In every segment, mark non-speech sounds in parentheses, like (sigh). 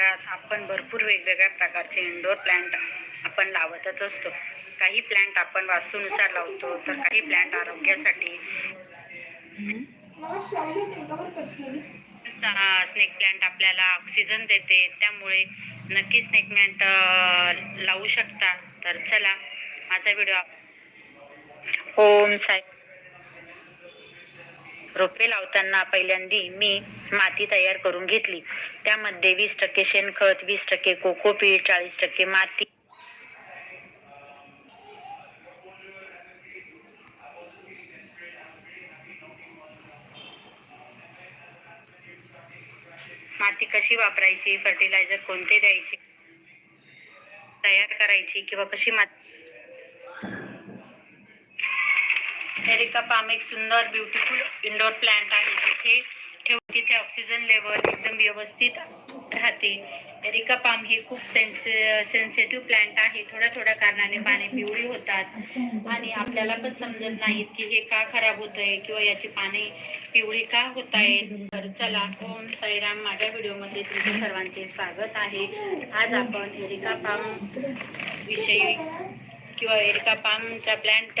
घरात आपण भरपूर वेगवेगळ्या प्रकारचे इंडोर प्लांट आपण लावतच असतो. काही प्लांट आपण वास्तूनुसार लावतो तर काही प्लांट आरोग्यासाठी. स्नेक प्लांट आपल्याला ऑक्सिजन देते. त्यामुळे नक्की स्नेक प्लांट लावू शकता. तर चला माझा व्हिडिओ ओम साई रोपे लावताना पहिल्यांदी मी माती तयार करून घेतली. त्यामध्ये वीस टक्के शेणखत वीस टक्के कोकोपीट चाळीस टक्के माती. माती कशी वापरायची? फर्टिलायझर कोणते द्यायचे? तयार करायची किंवा कशी माती एरिका पाम एक सुंदर ब्युटिफुल इंडोर प्लांट आहे. तिथे ठेव तिथे ऑक्सिजन लेवल एकदम व्यवस्थित राहते. एरिका पाम हे खूप सेन्स सेन्सिटिव्ह प्लांट आहे. थोड्या थोड्या कारणाने पाने पिवळी होतात. आणि आपल्याला पण समजत नाहीत की हे का खराब होत आहे किंवा याची पाने पिवळी का होत आहेत तर चला ओम साईराम. माझ्या व्हिडिओमध्ये तुमचे सर्वांचे स्वागत आहे. आज आपण एरिका पाम विषयी किंवा एरिका पामच्या प्लांट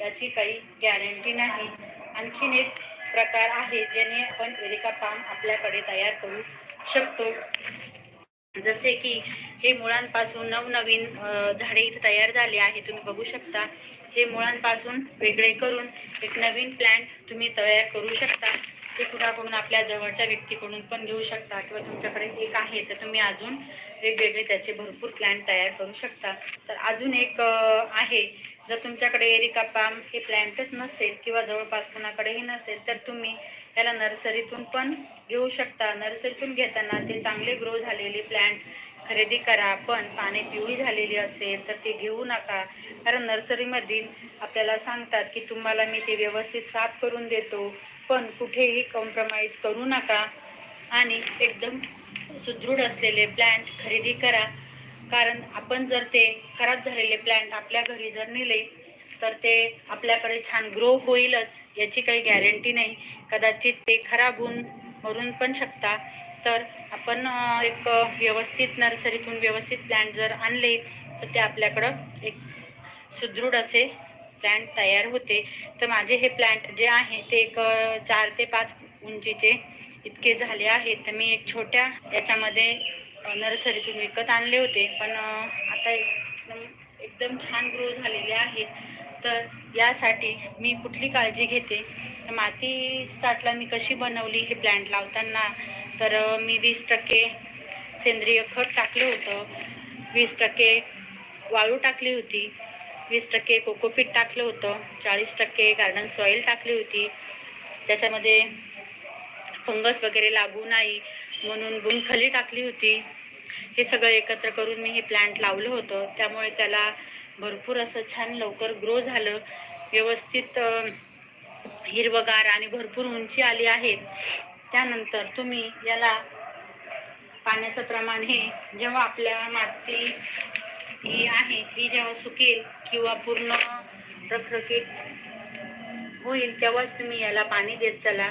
याची काही गॅरंटी नाही. आणखीन एक प्रकार आहे ज्याने आपण एरिका पाम आपल्याकडे तयार करू शकतो. जसे की हे मुळांपासून नवनवीन झाडे इथे तयार झाले आहे तुम्ही बघू शकता. हे मुळांपासून वेगळे करून एक नवीन प्लॅन्ट तुम्ही तयार करू शकता. ते कुणाकडून? आपल्या जवळच्या व्यक्तीकडून पण घेऊ शकता किंवा तुमच्याकडे एक आहे तर तुम्ही अजून वेगवेगळे त्याचे भरपूर प्लॅन तयार करू शकता. तर अजून एक आहे जर तुमच्याकडे एरिका पाम हे प्लॅन्टच नसेल किंवा जवळपास कुणाकडेही नसेल तर तुम्ही त्याला नर्सरीतून पण घेऊ शकता. नर्सरीतून घेताना ते चांगले ग्रो झालेले प्लॅन्ट खरेदी करा. पण पाने पिवळी झालेली असेल तर ते घेऊ नका. कारण नर्सरीमधील आपल्याला सांगतात की तुम्हाला मी ते व्यवस्थित साफ करून देतो पण कुठेही कॉम्प्रमाइज करू नका. आणि एकदम सुदृढ असलेले प्लॅन्ट खरेदी करा. कारण आपण जर ते खराब झालेले प्लॅन्ट आपल्या घरी जर नेले तर ते आपल्याकडे छान ग्रो होईलच याची काही गॅरंटी नाही. कदाचित ते खराब होऊन मरून पण शकता. तर आपण एक व्यवस्थित नर्सरीतून व्यवस्थित प्लॅन्ट जर आणले तर ते आपल्याकडं एक सुदृढ असे प्लॅन्ट तयार होते. तर माझे हे प्लॅन्ट जे आहे ते एक चार ते पाच उंचीचे इतके झाले आहेत. तर मी एक छोट्या याच्यामध्ये नर्सरीतून विकत आणले होते पण आता एकदम एकदम छान ग्रो झालेले आहेत तर यासाठी मी कुठली काळजी घेते? तर माती साठला मी कशी बनवली हे प्लॅन्ट लावताना तर मी वीस टक्के सेंद्रिय खत टाकलं होतं. वीस टक्के वाळू टाकली होती. वीस टक्के कोकोपीट टाकलं होतं. चाळीस टक्के गार्डन सॉईल टाकली होती. त्याच्यामध्ये फंगस वगैरे लागू नाही म्हणून बुंदखली टाकली होती. हे सगळं एकत्र करून मी हे प्लांट लावलं होतं. त्यामुळे त्याला भरपूर असं छान लवकर ग्रो झालं. व्यवस्थित हिरवगार आणि भरपूर उंची आली आहे. त्यानंतर तुम्ही याला पाण्याचं प्रमाण हे जेव्हा आपल्या माती ही आहे ती जेव्हा सुकेल किंवा पूर्ण रखरखीत होईल तेव्हाच तुम्ही याला पाणी देत चला.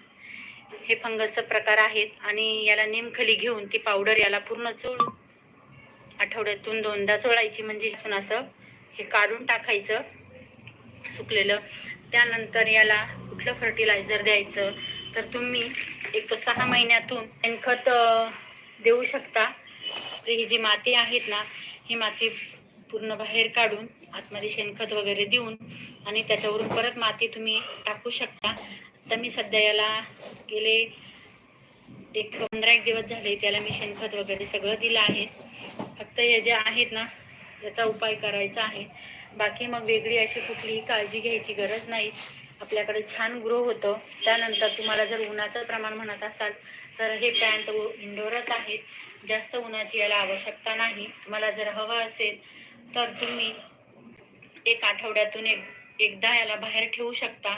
हे फंगसचा प्रकार आहेत आणि याला निमखली घेऊन ती पावडर याला पूर्ण चोळ आठवड्यातून दोनदा चोळायची म्हणजे इथून असं हे काढून टाकायचं सुकलेलं. त्यानंतर याला कुठलं फर्टिलायझर द्यायचं? तर तुम्ही एक सहा महिन्यातून शेणखत देऊ शकता. ही जी माती आहेत ना ही माती पूर्ण बाहेर काढून आतमध्ये शेणखत वगैरे देऊन आणि त्याच्यावरून परत माती तुम्ही टाकू शकता. तर मी सध्या याला गेले एक पंधरा एक दिवस झाले त्याला मी शेणखत वगैरे सगळं दिलं आहे. फक्त हे जे आहेत ना याचा उपाय करायचा आहे. बाकी मग वेगळी अशी कुठलीही काळजी घ्यायची गरज नाही. आपल्याकडे छान ग्रो होतं. त्यानंतर तुम्हाला जर उन्हाचं प्रमाण म्हणत असाल तर हे पॅन्ट इंडोरच आहेत. जास्त उन्हाची याला आवश्यकता नाही. तुम्हाला जर हवं असेल तर तुम्ही एक आठवड्यातून एक एकदा याला बाहेर ठेवू शकता.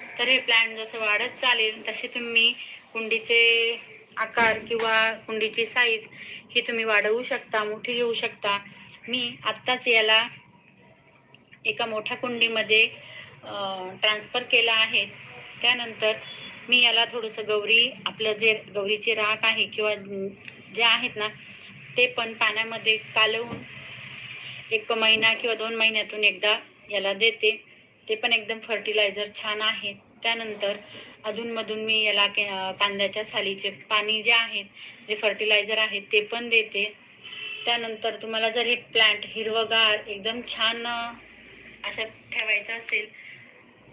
तर हे प्लॅन जसं वाढत चालेल तसे तुम्ही कुंडीचे आकार किंवा कुंडीची साईज ही तुम्ही वाढवू शकता मोठी घेऊ शकता. मी आत्ताच याला एका मोठ्या कुंडीमध्ये ट्रान्सफर केला आहे. त्यानंतर मी याला थोडंसं गौरी आपलं जे गौरीची राख आहे किंवा जे आहेत ना ते पण पाण्यामध्ये कालवून एक महिना किंवा दोन महिन्यातून एकदा याला देते. ते पण एकदम फर्टिलायझर छान आहे. त्यानंतर अधूनमधून मी याला के- कांद्याच्या सालीचे पाणी जे आहेत जे फर्टिलायझर आहेत ते पण देते. त्यानंतर तुम्हाला जर हे प्लांट हिरवगार एकदम छान अशा ठेवायचं असेल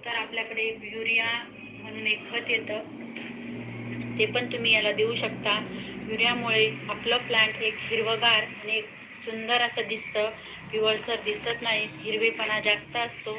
तर आपल्याकडे युरिया म्हणून एक खत येतं. ते पण तुम्ही याला देऊ शकता. युरियामुळे आपलं प्लांट एक हिरवगार आणि एक सुंदर असं दिसतं. पिवळसर दिसत नाही. हिरवेपणा जास्त असतो.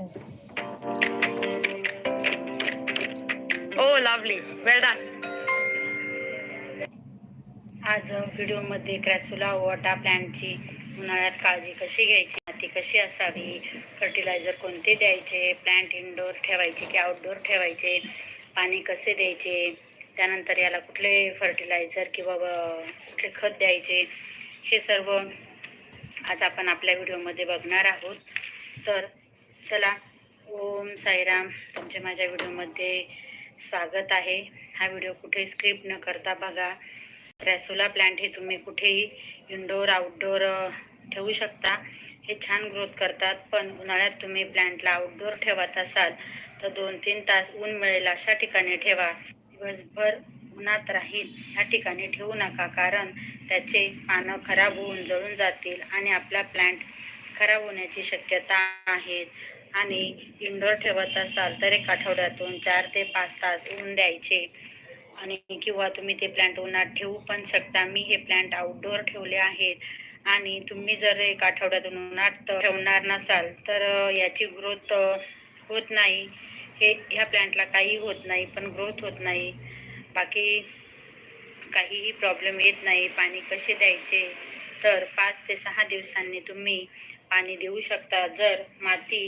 Oh, lovely. Well done. आज व्हिडिओमध्ये क्रॅचुला वॉटा प्लॅनची उन्हाळ्यात काळजी कशी घ्यायची माती कशी असावी फर्टिलायझर कोणते द्यायचे प्लॅन्ट इनडोअर ठेवायचे की आउटडोअर ठेवायचे पाणी कसे द्यायचे त्यानंतर याला कुठले फर्टिलायझर किंवा कुठले खत द्यायचे हे सर्व आज आपण आपल्या व्हिडिओमध्ये बघणार आहोत तर चला ओम साईराम तुमच्या माझ्या व्हिडिओमध्ये स्वागत आहे. हा व्हिडिओ कुठे स्क्रिप्ट न करता बघा. रॅसोला प्लांट हे तुम्ही कुठेही इनडोअर आउटडोअर ठेवू शकता. हे छान ग्रोथ करतात. पण उन्हाळ्यात तुम्ही प्लांटला आउटडोअर ठेवत असाल तर दोन तीन तास ऊन मिळेल अशा ठिकाणी ठेवा. दिवसभर उन्हात राहील ह्या ठिकाणी ठेवू नका कारण त्याचे पानं खराब होऊन जळून जातील आणि आपला प्लांट खराब होण्याची शक्यता आहे. आणि इनडोअर ठेवत असाल तर एक आठवड्यातून चार ते पाच तास ऊन द्यायचे. आणि किंवा तुम्ही ते प्लांट उन्हात ठेवू पण शकता. मी हे प्लांट आउटडोअर ठेवले आहेत. आणि तुम्ही जर एक आठवड्यातून उन्हात ठेवणार नसाल तर याची ग्रोथ होत नाही. हे ह्या प्लांटला काही होत नाही पण ग्रोथ होत नाही. बाकी काहीही प्रॉब्लेम येत नाही. पाणी कसे द्यायचे? तर पाच ते सहा दिवसांनी तुम्ही पाणी देऊ शकता. जर माती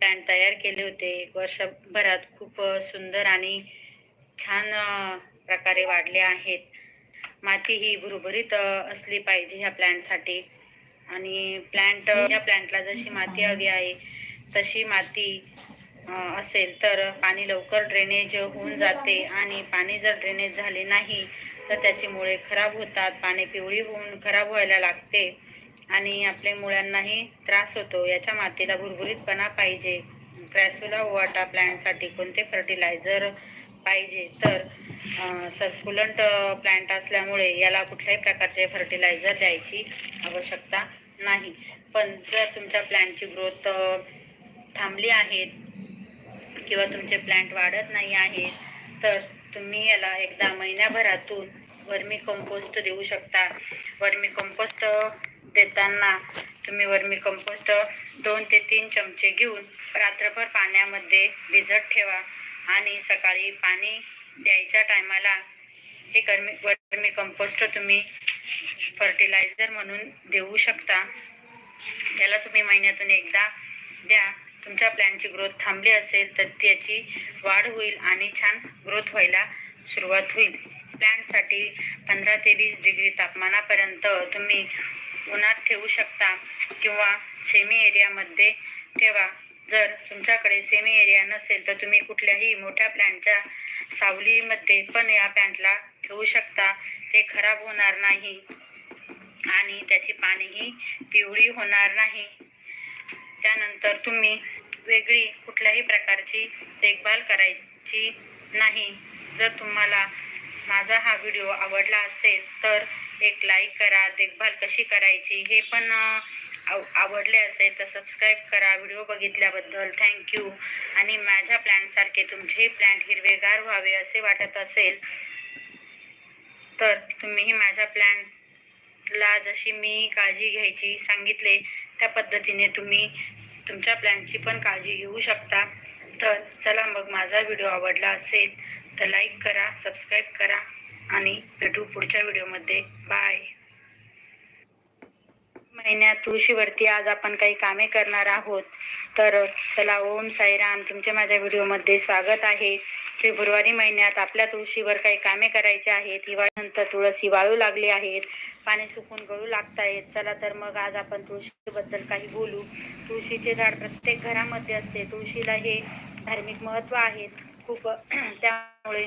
प्लांट तयार केले होते. एक वर्षभरात खूप सुंदर आणि छान प्रकारे वाढले आहेत. माती ही भुरभुरीत असली पाहिजे ह्या प्लॅन्टसाठी आणि प्लॅन्ट या प्लॅन्टला जशी माती हवी आहे तशी माती असेल तर पाणी लवकर ड्रेनेज होऊन जाते. आणि पाणी जर ड्रेनेज झाले नाही तर त्याची मुळे खराब होतात. पाणी पिवळी होऊन खराब व्हायला लागते. आणि आपल्या मुळांनाही त्रास होतो. याच्या मातीला भुरभुरीतपणा पाहिजे. क्रॅसुला ओवाटा प्लॅन्टसाठी कोणते फर्टिलायझर पाहिजे? तर सर्क्युलंट प्लॅन्ट असल्यामुळे याला कुठल्याही प्रकारचे फर्टिलायझर द्यायची आवश्यकता नाही. पण जर तुमच्या प्लॅन्टची ग्रोथ थांबली आहे किंवा तुमचे प्लॅन्ट वाढत नाही आहे तर तुम्ही याला एकदा महिन्याभरातून वर्मी कंपोस्ट देऊ शकता. वर्मी कंपोस्ट देताना तुम्ही वर्मी कंपोस्ट दोन ते तीन चमचे घेऊन रात्रभर पाण्यामध्ये भिजत ठेवा आणि सकाळी पाणी द्यायच्या टायमाला हे कर्मी वर्मी कंपोस्ट तुम्ही फर्टिलायझर म्हणून देऊ शकता. त्याला तुम्ही महिन्यातून एकदा द्या. तुमच्या प्लॅनची ग्रोथ थांबली असेल तर त्याची वाढ होईल आणि छान ग्रोथ व्हायला सुरुवात होईल. प्लॅनसाठी पंधरा ते वीस डिग्री तापमानापर्यंत तुम्ही उन्हात ठेवू शकता किंवा सेमी एरियामध्ये ठेवा. जर तुमच्याकडे सेमी एरिया नसेल तर तुम्ही कुठल्याही मोठ्या प्लॅनच्या सावलीमध्ये पण या पॅन्टला ठेवू शकता. ते खराब होणार नाही आणि त्याची पानेही पिवळी होणार नाही. त्यानंतर तुम्ही वेगळी कुठल्याही प्रकारची देखभाल करायची नाही. जर तुम्हाला माझा हा व्हिडिओ आवडला असेल तर एक लाईक करा देखभाल कशी करायची हे पण आव- आवडले असेल तर सबस्क्राईब करा. व्हिडिओ बघितल्याबद्दल थँक्यू आणि माझ्या प्लॅनसारखे तुमचेही प्लॅन्ट हिरवेगार व्हावे असे वाटत असेल तर तुम्हीही माझ्या प्लॅनला जशी मी काळजी घ्यायची सांगितले त्या पद्धतीने तुम्ही तुमच्या प्लॅनची पण काळजी घेऊ शकता. तर चला मग माझा व्हिडिओ आवडला असेल तर लाईक करा सबस्क्राईब करा. आणि भेटू पुढच्या व्हिडिओमध्ये. बाय महिन्यात तुळशीवरती आज आपण काही कामे करणार आहोत. तर चला ओम साईराम तुमच्या माझ्या व्हिडिओमध्ये स्वागत आहे. फेब्रुवारी महिन्यात आपल्या तुळशीवर काही कामे करायची आहेत हिवाळ्यानंतर तुळस वाळू लागली आहेत पाणी सुकून गळू लागत आहेत चला तर मग आज आपण तुळशीबद्दल काही बोलू. तुळशीचे झाड प्रत्येक घरामध्ये असते. तुळशीला हे धार्मिक महत्त्व आहे. खूप (clears throat) त्यामुळे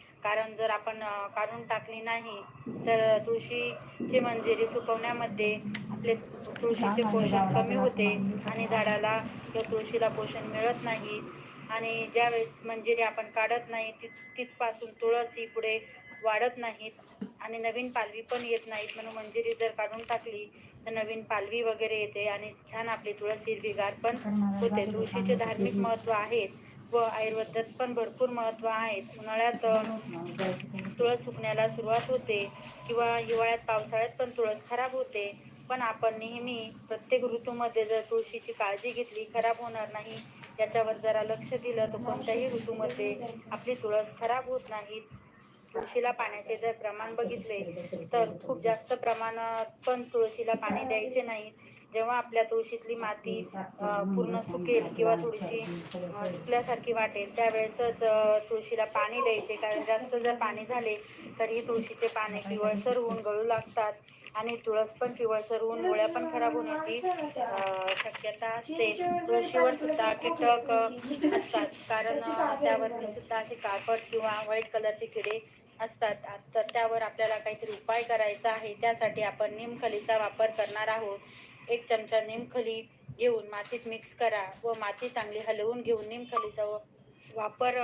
कारण जर आपण काढून टाकली नाही तर तुळशीची मंजिरी सुकवण्यामध्ये आपले तुळशीचे पोषण कमी होते आणि झाडाला किंवा तुळशीला पोषण मिळत नाही. आणि ज्यावेळेस मंजिरी आपण काढत नाही ति तिथपासून तुळस ही पुढे वाढत नाहीत आणि नवीन पालवी पण येत नाहीत. म्हणून मंजिरी जर काढून टाकली तर नवीन पालवी वगैरे येते आणि छान आपली तुळस हिरवीगार पण होते. तुळशीचे धार्मिक महत्त्व आहेत. व आयुर्वेदात पण भरपूर महत्त्व आहेत. उन्हाळ्यात तुळस सुकण्याला सुरुवात होते किंवा हिवाळ्यात पावसाळ्यात पण तुळस खराब होते. पण आपण नेहमी प्रत्येक ऋतूमध्ये जर तुळशीची काळजी घेतली खराब होणार नाही याच्यावर जरा लक्ष दिलं तर कोणत्याही ऋतूमध्ये आपली तुळस खराब होत नाही. तुळशीला पाण्याचे जर प्रमाण बघितले तर खूप जास्त प्रमाणात पण तुळशीला पाणी द्यायचे नाही. जेव्हा आपल्या तुळशीतली माती पूर्ण सुकेल किंवा थोडीशी सुकल्यासारखी वाटेल त्यावेळेसच तुळशीला पाणी द्यायचे. कारण जास्त जर पाणी झाले तर ही तुळशीचे पाने पिवळसर होऊन गळू लागतात आणि तुळस पण पिवळसर होऊन मुळ्या पण खराब होण्याची शक्यता असते. तुळशीवर सुद्धा कीटक असतात. कारण त्यावरती सुद्धा असे कापड किंवा व्हाईट कलरचे किडे असतात. तर त्यावर आपल्याला काहीतरी उपाय करायचा आहे. त्यासाठी आपण निमखलीचा वापर करणार आहोत. एक चमचा निमखली घेऊन मातीत मिक्स करा व माती चांगली हलवून घेऊन निमखलीचा वापर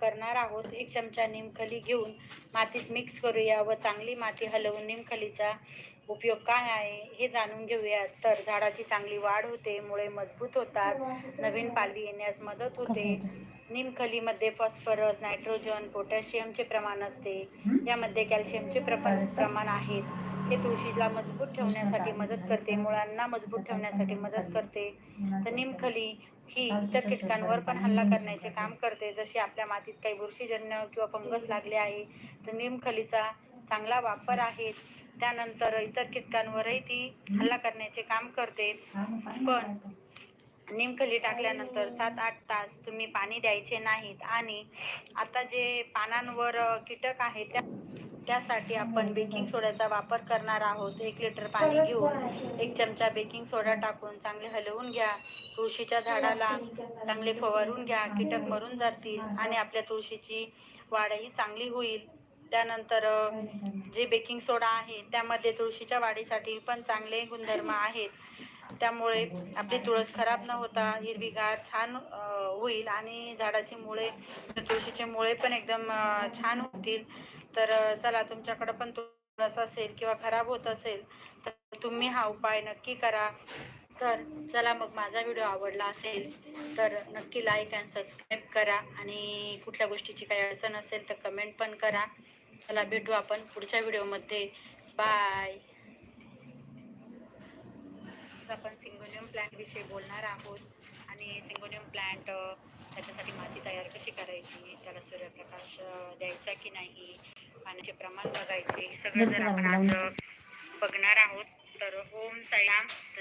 करणार आहोत. एक चमचा निमखली घेऊन मातीत मिक्स करूया व चांगली माती हलवून निमखलीचा उपयोग काय आहे हे जाणून घेऊया. तर झाडाची चांगली वाढ होते मुळे मजबूत होतात नवीन पालवी येण्यास मदत होते. निमखलीमध्ये फॉस्फरस नायट्रोजन पोटॅशियमचे प्रमाण असते. यामध्ये कॅल्शियमचे प्रमाण आहेत. हे तुळशीला मजबूत ठेवण्यासाठी मदत करते मुळांना मजबूत ठेवण्यासाठी मदत करते. तर निमखली ही इतर कीटकांवर पण हल्ला करण्याचे काम करते. जशी आपल्या मातीत काही बुरशीजन्य किंवा फंगस लागले आहे तर निमखलीचा चांगला वापर आहे. त्यानंतर इतर कीटकांवरही ती हल्ला करण्याचे काम करते. पण निमखली टाकल्यानंतर सात आठ तास तुम्ही पाणी द्यायचे नाहीत. आणि आता जे पानांवर कीटक आहेत त्या त्यासाठी आपण बेकिंग सोड्याचा वापर करणार आहोत. एक लिटर पाणी घेऊन एक चमचा बेकिंग सोडा टाकून चांगले हलवून घ्या. तुळशीच्या झाडाला चांगले फवारून घ्या. कीटक मरून जातील आणि आपल्या तुळशीची वाढही चांगली होईल. त्यानंतर जे बेकिंग सोडा आहे त्यामध्ये तुळशीच्या वाढीसाठी पण चांगले गुणधर्म आहेत. त्यामुळे आपली तुळस खराब न होता हिरवीगार छान होईल आणि झाडाची मुळे तुळशीचे मुळे पण एकदम छान होतील. तर चला तुमच्याकडे पण तुळस असेल किंवा खराब होत असेल तर तुम्ही हा उपाय नक्की करा. तर चला मग माझा व्हिडिओ आवडला असेल तर नक्की लाईक अँड सबस्क्राईब करा. आणि कुठल्या गोष्टीची काही अडचण असेल तर कमेंट पण करा. चला भेटू आपण पुढच्या व्हिडिओमध्ये. बाय आपण सिंगोनियम प्लांटविषयी बोलणार आहोत. आणि सिंगोनियम प्लांट त्याच्यासाठी माती तयार कशी करायची? त्याला सूर्यप्रकाश द्यायचा की नाही? पाण्याचे प्रमाण बघायचे. हे सगळं जर आपण आज बघणार आहोत तर ओम साईराम